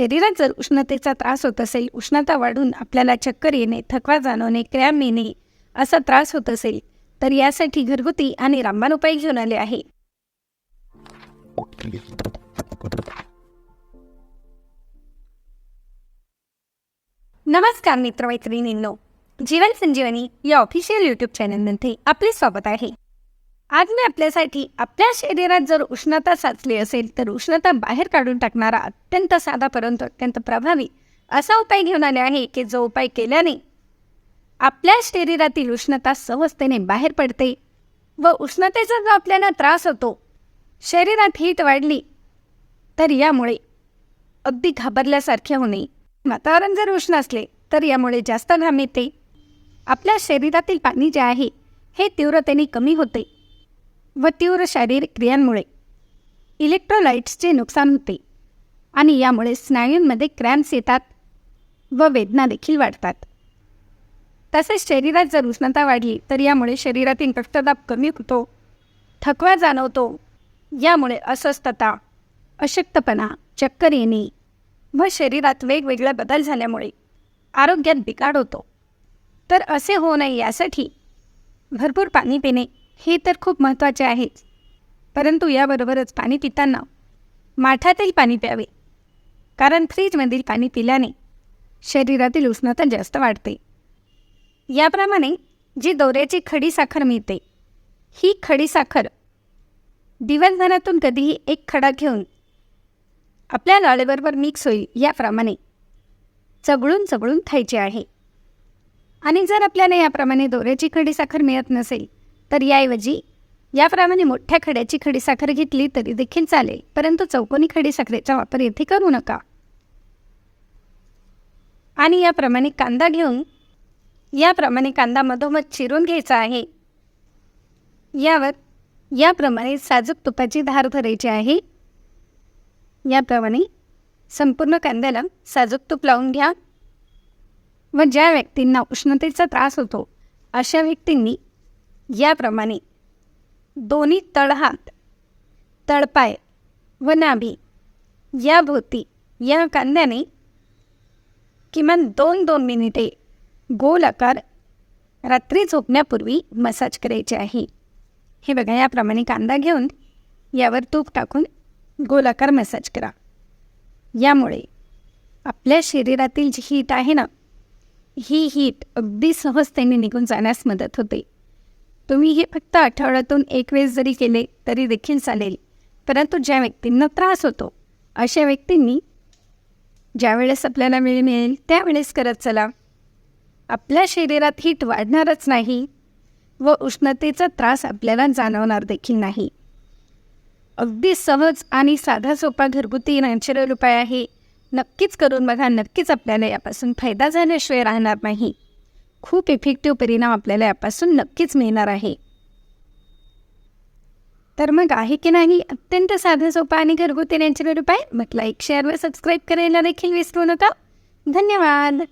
शरीरात जर उष्णतेचा त्रास होत असेल उष्णता वाढून आपल्याला चक्कर येणे थकवा जाणवणे क्रॅम येणे असा त्रास होत असेल तर यासाठी घरगुती आणि रामबाण उपाय घेऊन आले आहे. नमस्कार मित्रमैत्रिणींनो जीवन संजीवनी या ऑफिशियल यूट्यूब चॅनलमध्ये आपले स्वागत आहे. आज मी आपल्यासाठी आपल्या शरीरात जर उष्णता साचली असेल तर उष्णता बाहेर काढून टाकणारा अत्यंत साधा परंतु अत्यंत प्रभावी असा उपाय घेऊन आले आहे की जो उपाय केल्याने आपल्या शरीरातील उष्णता सहजतेने बाहेर पडते व उष्णतेचा जो आपल्याला त्रास होतो शरीरात हीट वाढली तर यामुळे अगदी घाबरल्यासारखे होणे. वातावरण जर उष्ण असले तर यामुळे जास्त घाम येते. आपल्या शरीरातील पाणी जे आहे हे तीव्रतेने कमी होते. व तीव्र शारीरिक क्रियांमुळे. इलेक्ट्रोलाइट्सचे नुकसान होते. आणि यामुळे स्नायूंमध्ये क्रॅम्प्स येतात व वेदना देखील वाढतात. तसेच शरीरात जर उष्णता वाढली तर यामुळे शरीरातील रक्तदाब कमी होतो थकवा जाणवतो. यामुळे अस्वस्थता अशक्तपणा चक्कर येणे व शरीरात वेगवेगळे बदल झाल्यामुळे आरोग्यात बिघाड होतो. तर असे होऊ नये यासाठी भरपूर पाणी पिणे. हे तर खूप महत्त्वाचे आहेच परंतु याबरोबरच पाणी पिताना माठातील पाणी प्यावे. कारण फ्रीजमधील पाणी पिल्याने शरीरातील उष्णता जास्त वाढते. याप्रमाणे जी दोऱ्याची खडी साखर मिळते ही खडी साखर दिवसभरातून कधीही एक खडा घेऊन आपल्या लाळेबरोबर मिक्स होईल याप्रमाणे चगळून चगळून खायचे आहे. आणि जर आपल्याला याप्रमाणे दोऱ्याची खडी साखर मिळत नसेल तर याऐवजी याप्रमाणे मोठ्या खड्याची खडी साखर घेतली तरी देखील चालेल. परंतु चौकोनी खडी साखरेचा वापर येथे करू नका. आणि याप्रमाणे कांदा घेऊन याप्रमाणे कांदा मधोमध चिरून घ्यायचा आहे. यावर याप्रमाणे साजूक तुपाची धार धरायची आहे. याप्रमाणे संपूर्ण कांद्याला साजूक तूप लावून घ्या. व ज्या व्यक्तींना उष्णतेचा त्रास होतो अशा व्यक्तींनी याप्रमाणे दोन्ही तळहात तळपाय व नाभी या भोवती या कांद्याने किमान दोन दोन मिनिटे गोल आकार रात्री झोपण्यापूर्वी मसाज करायचे आहे. हे बघा याप्रमाणे कांदा घेऊन यावर तूप टाकून गोलाकार मसाज करा. यामुळे आपल्या शरीरातील जी हीट आहे ना ही हीट अगदी सहजतेने निघून जाण्यास मदत होते. तुम्ही हे फक्त आठवड्यातून एक वेळेस जरी केले तरी देखील चालेल. परंतु ज्या व्यक्तींना त्रास होतो अशा व्यक्तींनी ज्यावेळेस आपल्याला वेळ मिळेल त्यावेळेस करत चला. आपल्या शरीरात हीट वाढणारच नाही व उष्णतेचा त्रास आपल्याला जाणवणार देखील नाही. अगदी सहज आणि साधा सोपा घरगुती नॅचरल उपाय आहे. नक्कीच करून बघा नक्कीच आपल्याला यापासून फायदा झाल्याशिवाय राहणार नाही. खूप इफेक्टिव्ह परिणाम आपल्याला यापासून नक्कीच मिळणार आहे. तर मग आहे की नाही? अत्यंत साधा सोपा आणि घरगुती नॅचरल उपाय म्हटलं एक शेअर व सबस्क्राईब करायला देखील विसरू नका. धन्यवाद.